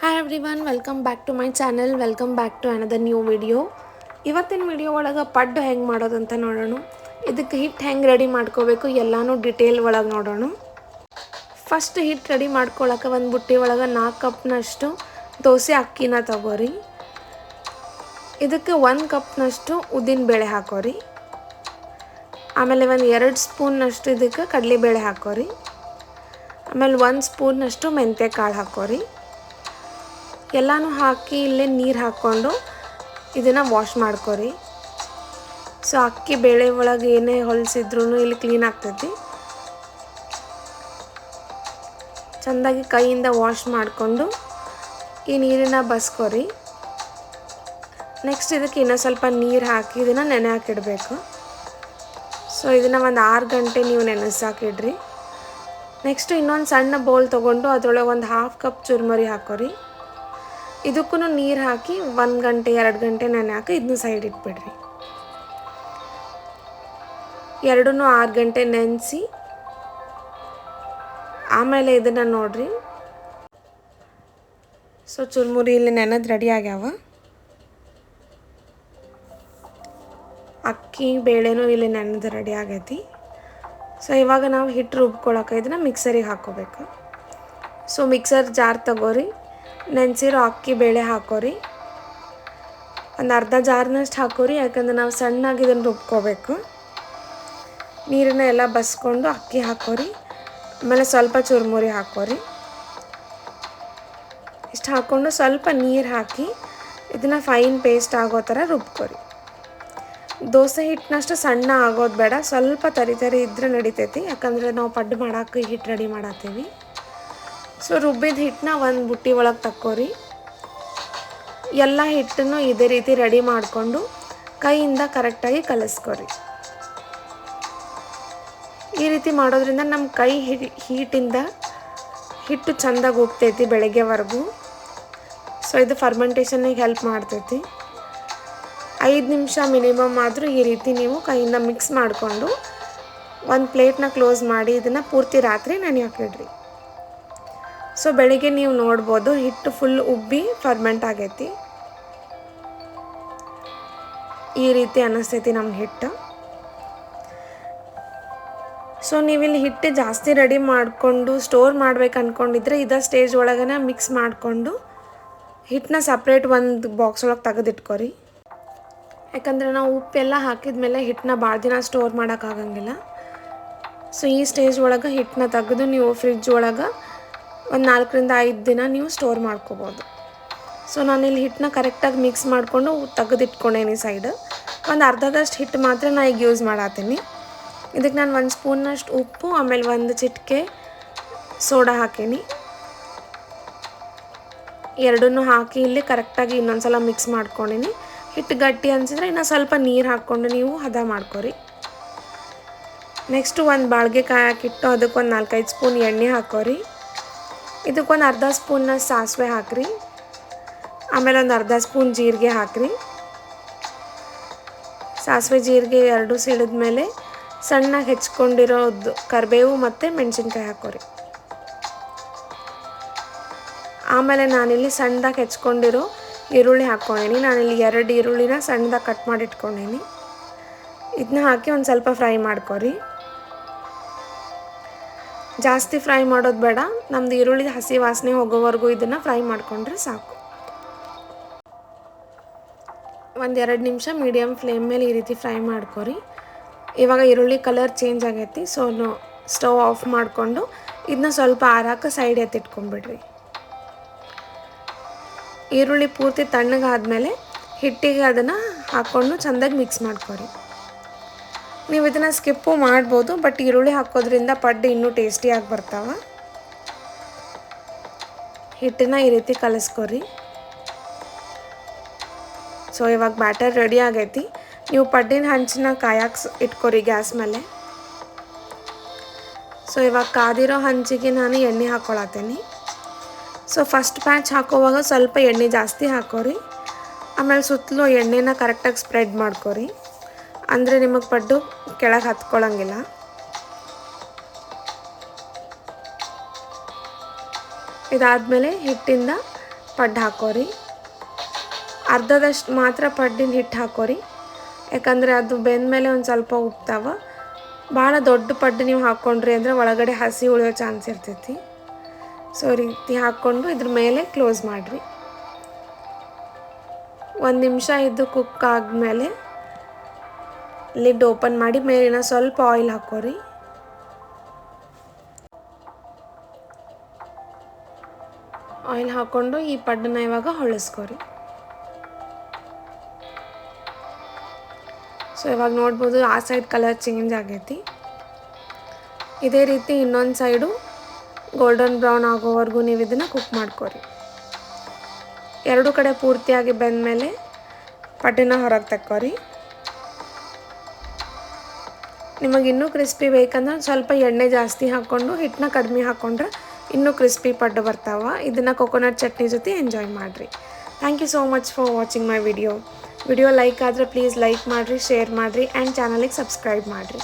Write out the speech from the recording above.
Hi everyone welcome back to my channel welcome back to another new video ಇವತ್ತಿನ video ಒಳಗೆ ಪಡ್ಡು ಹೆಂಗೆ ಮಾಡೋದಂತ ನೋಡೋಣ. ಇದಕ್ಕೆ ಹಿಟ್ಟು ಹೆಂಗೆ ರೆಡಿ ಮಾಡ್ಕೋಬೇಕು ಎಲ್ಲನೂ ಡಿಟೇಲ್ ಒಳಗೆ ನೋಡೋಣ. ಫಸ್ಟ್ ಹಿಟ್ಟು ರೆಡಿ ಮಾಡ್ಕೊಳಕ್ಕೆ ಒಂದು ಬುಟ್ಟಿ ಒಳಗೆ ನಾಲ್ಕು ಕಪ್ನಷ್ಟು ದೋಸೆ ಅಕ್ಕಿನ ತಗೋರಿ. ಇದಕ್ಕೆ ಒಂದು ಕಪ್ನಷ್ಟು ಉದ್ದಿನ ಬೇಳೆ ಹಾಕೋರಿ. ಆಮೇಲೆ ಒಂದು ಎರಡು ಸ್ಪೂನ್ನಷ್ಟು ಇದಕ್ಕೆ ಕಡಲೆಬೇಳೆ ಹಾಕೋರಿ. ಆಮೇಲೆ ಒಂದು ಸ್ಪೂನ್ನಷ್ಟು ಮೆಂತ್ಯ ಕಾಳು ಹಾಕೋರಿ. ಎಲ್ಲನೂ ಹಾಕಿ ಇಲ್ಲೇ ನೀರು ಹಾಕ್ಕೊಂಡು ಇದನ್ನು ವಾಶ್ ಮಾಡ್ಕೊರಿ. ಸೊ ಅಕ್ಕಿ ಬೇಳೆ ಒಳಗೆ ಏನೇ ಹೊಲಿಸಿದ್ರು ಇಲ್ಲಿ ಕ್ಲೀನ್ ಆಗ್ತೈತಿ. ಚೆಂದಾಗಿ ಕೈಯಿಂದ ವಾಶ್ ಮಾಡಿಕೊಂಡು ಈ ನೀರನ್ನ ಬಸ್ಕೊರಿ. ನೆಕ್ಸ್ಟ್ ಇದಕ್ಕೆ ಇನ್ನೂ ಸ್ವಲ್ಪ ನೀರು ಹಾಕಿ ಇದನ್ನು ನೆನೆ ಹಾಕಿಡಬೇಕು. ಸೊ ಇದನ್ನು ಒಂದು ಆರು ಗಂಟೆ ನೀವು ನೆನೆಸಾಕಿಡ್ರಿ ನೆಕ್ಸ್ಟು ಇನ್ನೊಂದು ಸಣ್ಣ ಬೌಲ್ ತೊಗೊಂಡು ಅದರೊಳಗೆ ಒಂದು ಹಾಫ್ ಕಪ್ ಚುರ್ಮರಿ ಹಾಕೋರಿ. ಇದಕ್ಕೂ ನೀರು ಹಾಕಿ ಒಂದು ಗಂಟೆ, ಎರಡು ಗಂಟೆ ನೆನೆ ಹಾಕಿ ಇದನ್ನು ಸೈಡ್ ಇಟ್ಬಿಡ್ರಿ. ಎರಡೂ ಆರು ಗಂಟೆ ನೆನೆಸಿ, ಆಮೇಲೆ ಇದನ್ನು ನೋಡ್ರಿ. ಸೊ ಚುರುಮುರಿ ಇಲ್ಲಿ ನೆನೆದು ರೆಡಿ ಆಗ್ಯಾವ. ಅಕ್ಕಿ, ಬೇಳೆನೂ ಇಲ್ಲಿ ನೆನೆದು ರೆಡಿ ಆಗೈತಿ. ಸೊ ಇವಾಗ ನಾವು ಹಿಟ್ಟು ರುಬ್ಕೊಳಕ್ಕೆ ಇದನ್ನು ಮಿಕ್ಸರಿಗೆ ಹಾಕ್ಕೋಬೇಕು ಸೊ ಮಿಕ್ಸರ್ ಜಾರ್ ತಗೋರಿ. ನೆನೆಸಿರೋ ಅಕ್ಕಿ ಬೇಳೆ ಹಾಕೋರಿ. ಒಂದು ಅರ್ಧ ಜಾರ್ನಷ್ಟು ಹಾಕೋರಿ, ಯಾಕಂದ್ರೆ ನಾವು ಸಣ್ಣಾಗಿ ಇದನ್ನು ರುಬ್ಕೋಬೇಕು. ನೀರನ್ನ ಎಲ್ಲ ಬಸ್ಕೊಂಡು ಅಕ್ಕಿ ಹಾಕೋರಿ, ಆಮೇಲೆ ಸ್ವಲ್ಪ ಚುರುಮುರಿ ಹಾಕೋರಿ. ಇಷ್ಟು ಹಾಕ್ಕೊಂಡು ಸ್ವಲ್ಪ ನೀರು ಹಾಕಿ ಇದನ್ನು ಫೈನ್ ಪೇಸ್ಟ್ ಆಗೋ ಥರ ರುಬ್ಕೋರಿ. ದೋಸೆ ಹಿಟ್ಟಿನಷ್ಟು ಸಣ್ಣ ಆಗೋದು ಬೇಡ, ಸ್ವಲ್ಪ ತರಿ ತರಿ ಇದ್ರೆ ನಡಿತೈತಿ, ಯಾಕಂದರೆ ನಾವು ಪಡ್ಡು ಮಾಡೋಕ್ಕೆ ಹಿಟ್ಟು ರೆಡಿ ಮಾಡತ್ತೀವಿ ಸೊ ರುಬ್ಬಿದ ಹಿಟ್ಟನ್ನ ಒಂದು ಬುಟ್ಟಿ ಒಳಗೆ ತಕ್ಕೋರಿ. ಎಲ್ಲ ಹಿಟ್ಟನ್ನು ಇದೇ ರೀತಿ ರೆಡಿ ಮಾಡಿಕೊಂಡು ಕೈಯಿಂದ ಕರೆಕ್ಟಾಗಿ ಕಲಿಸ್ಕೊರಿ. ಈ ರೀತಿ ಮಾಡೋದ್ರಿಂದ ನಮ್ಮ ಕೈ ಹೀಟಿಂದ ಹಿಟ್ಟು ಚೆಂದಾಗಿ ಉಪ್ತೈತಿ ಬೆಳಗ್ಗೆವರೆಗೂ. ಸೊ ಇದು ಫರ್ಮೆಂಟೇಷನಿಗೆ ಹೆಲ್ಪ್ ಮಾಡ್ತೈತಿ. ಐದು ನಿಮಿಷ ಮಿನಿಮಮ್ ಆದರೂ ಈ ರೀತಿ ನೀವು ಕೈಯಿಂದ ಮಿಕ್ಸ್ ಮಾಡಿಕೊಂಡು ಒಂದು ಪ್ಲೇಟ್ನ ಕ್ಲೋಸ್ ಮಾಡಿ, ಇದನ್ನು ಪೂರ್ತಿ ರಾತ್ರಿ ನೆನೆಯೋಕಿಡ್ರಿ ಸೊ ಬೆಳಿಗ್ಗೆ ನೀವು ನೋಡ್ಬೋದು, ಹಿಟ್ಟು ಫುಲ್ ಉಬ್ಬಿ ಫರ್ಮೆಂಟ್ ಆಗೈತಿ. ಈ ರೀತಿ ಅನ್ನಿಸ್ತೈತಿ ನಮ್ಮ ಹಿಟ್ಟು. ಸೊ ನೀವಿಲ್ಲಿ ಹಿಟ್ಟು ಜಾಸ್ತಿ ರೆಡಿ ಮಾಡಿಕೊಂಡು ಸ್ಟೋರ್ ಮಾಡ್ಬೇಕು ಅಂದ್ಕೊಂಡಿದ್ರೆ ಇದೇ ಸ್ಟೇಜ್ ಒಳಗನೆ ಮಿಕ್ಸ್ ಮಾಡಿಕೊಂಡು ಹಿಟ್ಟನ್ನ ಸಪ್ರೇಟ್ ಒಂದು ಬಾಕ್ಸ್ ಒಳಗೆ ತೆಗೆದಿಟ್ಕೊರಿ. ಯಾಕಂದರೆ ನಾವು ಉಪ್ಪೆಲ್ಲ ಹಾಕಿದ ಮೇಲೆ ಹಿಟ್ಟನ್ನ ಭಾಳ ದಿನ ಸ್ಟೋರ್ ಮಾಡೋಕ್ಕಾಗಂಗಿಲ್ಲ ಸೊ ಈ ಸ್ಟೇಜ್ ಒಳಗೆ ಹಿಟ್ಟನ್ನ ತೆಗೆದು ನೀವು ಫ್ರಿಜ್ ಒಳಗೆ ಒಂದು ನಾಲ್ಕರಿಂದ ಐದು ದಿನ ನೀವು ಸ್ಟೋರ್ ಮಾಡ್ಕೋಬೋದು. ಸೊ ನಾನಿಲ್ಲಿ ಹಿಟ್ಟನ್ನ ಕರೆಕ್ಟಾಗಿ ಮಿಕ್ಸ್ ಮಾಡಿಕೊಂಡು ತೆಗೆದಿಟ್ಕೊಂಡೇನಿ ಸೈಡ್ ಒಂದು ಅರ್ಧದಷ್ಟು ಹಿಟ್ಟು ಮಾತ್ರ ನಾನು ಈಗ ಯೂಸ್ ಮಾಡತ್ತೀನಿ ಇದಕ್ಕೆ ನಾನು ಒಂದು ಸ್ಪೂನ್ನಷ್ಟು ಉಪ್ಪು, ಆಮೇಲೆ ಒಂದು ಚಿಟಿಕೆ ಸೋಡಾ ಹಾಕೀನಿ. ಎರಡನ್ನೂ ಹಾಕಿ ಇಲ್ಲಿ ಕರೆಕ್ಟಾಗಿ ಇನ್ನೊಂದು ಸಲ ಮಿಕ್ಸ್ ಮಾಡ್ಕೊಂಡಿನಿ. ಹಿಟ್ಟು ಗಟ್ಟಿ ಅನಿಸಿದ್ರೆ ಇನ್ನು ಸ್ವಲ್ಪ ನೀರು ಹಾಕ್ಕೊಂಡು ನೀವು ಹದ ಮಾಡ್ಕೊರಿ. ನೆಕ್ಸ್ಟು ಒಂದು ಬಾಳ್ಗೆ ಕಾಯಿ ಹಾಕಿಟ್ಟು ಅದಕ್ಕೊಂದು ನಾಲ್ಕೈದು ಸ್ಪೂನ್ ಎಣ್ಣೆ ಹಾಕೋರಿ. ಇದಕ್ಕೊಂದು ಅರ್ಧ ಸ್ಪೂನ್ನ ಸಾಸಿವೆ ಹಾಕ್ರಿ. ಆಮೇಲೆ ಒಂದು ಅರ್ಧ ಸ್ಪೂನ್ ಜೀರಿಗೆ ಹಾಕ್ರಿ. ಸಾಸಿವೆ ಜೀರಿಗೆ ಎರಡು ಸಿಡಿದ ಮೇಲೆ ಸಣ್ಣಗೆ ಹೆಚ್ಕೊಂಡಿರೋದು ಕರಿಬೇವು ಮತ್ತು ಮೆಣಸಿನ್ಕಾಯಿ ಹಾಕೋರಿ. ಆಮೇಲೆ ನಾನಿಲ್ಲಿ ಸಣ್ಣದಾಗಿ ಹೆಚ್ಕೊಂಡಿರೋ ಈರುಳ್ಳಿ ಹಾಕ್ಕೊಂಡೀನಿ. ನಾನಿಲ್ಲಿ ಎರಡು ಈರುಳ್ಳಿನ ಸಣ್ಣದಾಗಿ ಕಟ್ ಮಾಡಿ ಇಟ್ಕೊಂಡೀನಿ. ಇದನ್ನ ಹಾಕಿ ಒಂದು ಸ್ವಲ್ಪ ಫ್ರೈ ಮಾಡ್ಕೊರಿ. ಜಾಸ್ತಿ ಫ್ರೈ ಮಾಡೋದು ಬೇಡ. ನಮ್ದು ಈರುಳ್ಳಿ ಹಸಿ ವಾಸನೆ ಹೋಗೋವರೆಗೂ ಇದನ್ನು ಫ್ರೈ ಮಾಡಿಕೊಂಡ್ರೆ ಸಾಕು. ಒಂದೆರಡು ನಿಮಿಷ ಮೀಡಿಯಮ್ ಫ್ಲೇಮ್ ಮೇಲೆ ಈ ರೀತಿ ಫ್ರೈ ಮಾಡ್ಕೊರಿ. ಇವಾಗ ಈರುಳ್ಳಿ ಕಲರ್ ಚೇಂಜ್ ಆಗೈತಿ, ಸೊ ಸ್ಟವ್ ಆಫ್ ಮಾಡಿಕೊಂಡು ಇದನ್ನ ಸ್ವಲ್ಪ ಆರಾಕ ಸೈಡ್ ಎತ್ತಿಟ್ಕೊಂಡ್ಬಿಡ್ರಿ ಈರುಳ್ಳಿ ಪೂರ್ತಿ ತಣ್ಣಗಾದ್ಮೇಲೆ ಹಿಟ್ಟಿಗೆ ಅದನ್ನು ಹಾಕ್ಕೊಂಡು ಚೆಂದಾಗಿ ಮಿಕ್ಸ್ ಮಾಡ್ಕೊರಿ. ನೀವು ಇದನ್ನು ಸ್ಕಿಪ್ಪು ಮಾಡ್ಬೋದು ಬಟ್ ಈರುಳ್ಳಿ ಹಾಕೋದ್ರಿಂದ ಪಡ್ಡು ಇನ್ನೂ ಟೇಸ್ಟಿಯಾಗಿ ಬರ್ತಾವೆ. ಹಿಟ್ಟನ್ನ ಈ ರೀತಿ ಕಲಿಸ್ಕೊರಿ. ಸೊ ಇವಾಗ ಬ್ಯಾಟರ್ ರೆಡಿ ಆಗೈತಿ. ನೀವು ಪಡ್ಡಿನ ಹಂಚನ್ನ ಕಾಯಕ್ಕೆ ಇಟ್ಕೊರಿ ಗ್ಯಾಸ್ ಮೇಲೆ. ಸೊ ಇವಾಗ ಕಾದಿರೋ ಹಂಚಿಗೆ ನಾನು ಎಣ್ಣೆ ಹಾಕೊಳತ್ತೀನಿ. ಸೊ ಫಸ್ಟ್ ಪ್ಯಾಚ್ ಹಾಕೋವಾಗ ಸ್ವಲ್ಪ ಎಣ್ಣೆ ಜಾಸ್ತಿ ಹಾಕೋರಿ. ಆಮೇಲೆ ಸುತ್ತಲೂ ಎಣ್ಣೆನ ಕರೆಕ್ಟಾಗಿ ಸ್ಪ್ರೆಡ್ ಮಾಡ್ಕೊರಿ. ಅಂದರೆ ನಿಮಗೆ ಪಡ್ಡು ಕೆಳಗೆ ಹತ್ಕೊಳ್ಳೋಂಗಿಲ್ಲ ಇದಾದಮೇಲೆ ಹಿಟ್ಟಿಂದ ಪಡ್ಡು ಹಾಕೋರಿ. ಅರ್ಧದಷ್ಟು ಮಾತ್ರ ಪಡ್ಡಿನ ಹಿಟ್ಟು ಹಾಕೋರಿ. ಯಾಕಂದರೆ ಅದು ಬೆಂದಮೇಲೆ ಒಂದು ಸ್ವಲ್ಪ ಉಪ್ತಾವ. ಭಾಳ ದೊಡ್ಡ ಪಡ್ಡು ನೀವು ಹಾಕ್ಕೊಂಡ್ರಿ ಅಂದರೆ ಒಳಗಡೆ ಹಸಿ ಉಳಿಯೋ ಚಾನ್ಸ್ ಇರ್ತೈತಿ. ಸೊ ರೀತಿ ಹಾಕ್ಕೊಂಡು ಇದ್ರ ಮೇಲೆ ಕ್ಲೋಸ್ ಮಾಡಿರಿ. ಒಂದು ನಿಮಿಷ ಇದು ಕುಕ್ ಆದಮೇಲೆ ಲಿಡ್ ಓಪನ್ ಮಾಡಿ ಮೇಲಿನ ಸ್ವಲ್ಪ ಆಯಿಲ್ ಹಾಕೋರಿ ಆಯಿಲ್ ಹಾಕ್ಕೊಂಡು ಈ ಪಡ್ಡನ್ನ ಇವಾಗ ಹೊಳಿಸ್ಕೊರಿ ಸೊ ಇವಾಗ ನೋಡ್ಬೋದು ಆ ಸೈಡ್ ಕಲರ್ ಚೇಂಜ್ ಆಗೈತಿ. ಇದೇ ರೀತಿ ಇನ್ನೊಂದು ಸೈಡು ಗೋಲ್ಡನ್ ಬ್ರೌನ್ ಆಗೋವರೆಗೂ ನೀವು ಇದನ್ನು ಕುಕ್ ಮಾಡ್ಕೊರಿ. ಎರಡು ಕಡೆ ಪೂರ್ತಿಯಾಗಿ ಬೆಂದ ಮೇಲೆ ಪಡ್ಡಿನ ಹೊರಗೆ ತಕ್ಕೋರಿ. ನಿಮಗೆ ಇನ್ನೂ ಕ್ರಿಸ್ಪಿ ಬೇಕಂದ್ರೆ ಸ್ವಲ್ಪ ಎಣ್ಣೆ ಜಾಸ್ತಿ ಹಾಕ್ಕೊಂಡು, ಹಿಟ್ಟನ್ನ ಕಡಿಮೆ ಹಾಕ್ಕೊಂಡ್ರೆ ಇನ್ನೂ ಕ್ರಿಸ್ಪಿ ಪಡ್ಡು ಬರ್ತಾವ. ಇದನ್ನು ಕೊಕೊನಟ್ ಚಟ್ನಿ ಜೊತೆ ಎಂಜಾಯ್ ಮಾಡಿರಿ. Thank you so much for watching my video video like ಆದರೆ ಪ್ಲೀಸ್ ಲೈಕ್ ಮಾಡಿರಿ ಶೇರ್ ಮಾಡಿರಿ ಆ್ಯಂಡ್ ಚಾನಲಿಗೆ ಸಬ್ಸ್ಕ್ರೈಬ್ ಮಾಡಿರಿ.